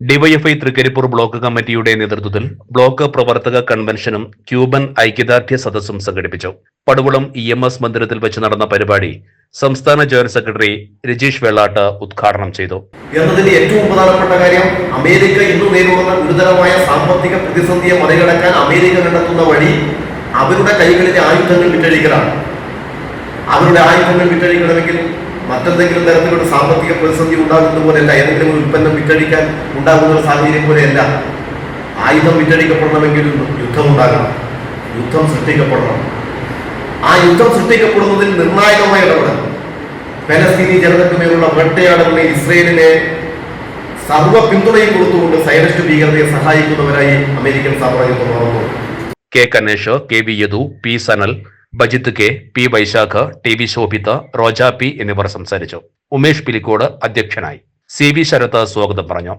DYFI Trikaripur block കമ്മിറ്റിയുടെ നേതൃത്വത്തിൽ block പ്രവർത്തക കൺവെൻഷനും ക്യൂബൻ ഐക്യദാർഢ്യ സദസ്സും സംഘടിപ്പിച്ചു. പടുവളം ഇ എം എസ് മന്ദിരത്തിൽ വെച്ച് നടന്ന പരിപാടി സംസ്ഥാന ജോയിന്റ് സെക്രട്ടറി രജീഷ് വെള്ളാട്ട് ഉദ്ഘാടനം ചെയ്തു. എന്നതിന്റെ ഏറ്റവും പ്രധാനപ്പെട്ട കാര്യം അമേരിക്ക ഇന്ന് നേരിടുന്ന ഗുരുതരമായ സാമ്പത്തിക പ്രതിസന്ധിയെ മറികടക്കാൻ അമേരിക്ക കണ്ടെത്തുന്ന വഴി അവരുടെ കൈകളിലെ ആയുധങ്ങൾ വിറ്റഴിക്കലാണ്. അവരുടെ ആയുധങ്ങൾ വിറ്റഴിക്കണമെങ്കിൽ മറ്റെന്തെങ്കിലും തരത്തിലുള്ള സാമ്പത്തിക പ്രതിസന്ധി ഉണ്ടാകുന്ന പോലെയല്ല ഏതെങ്കിലും ഒരു ഉൽപ്പന്നം വിറ്റഴിക്കാൻ ഉണ്ടാകുന്ന ഒരു സാഹചര്യം പോലെയല്ല. ആയുധം വിറ്റഴിക്കപ്പെടണമെങ്കിൽ യുദ്ധം ഉണ്ടാകണം. യുദ്ധം സൃഷ്ടിക്കപ്പെടണം. ആ യുദ്ധം സൃഷ്ടിക്കപ്പെടുന്നതിൽ നിർണായകമായ ഇടപെടൽ. പലസ്തീനി ജനതയ്ക്ക് മേലുള്ള വേട്ടയാടലിനെ ഇസ്രയേലിനെ സർവ പിന്തുണയും കൊടുത്തുകൊണ്ട് സൈനിസ്റ്റ് ഭീകരതയെ സഹായിക്കുന്നവരായി അമേരിക്കൻ സാമ്രാജ്യത്വം K Kanesh K V Yadu P Sanal Bajith K P Vaishakh T V Shobhitha Roja P എന്നിവർ സംസാരിച്ചു. ഉമേഷ് പിലിക്കോട് അധ്യക്ഷനായി. സി വി ശരത് സ്വാഗതം പറഞ്ഞു.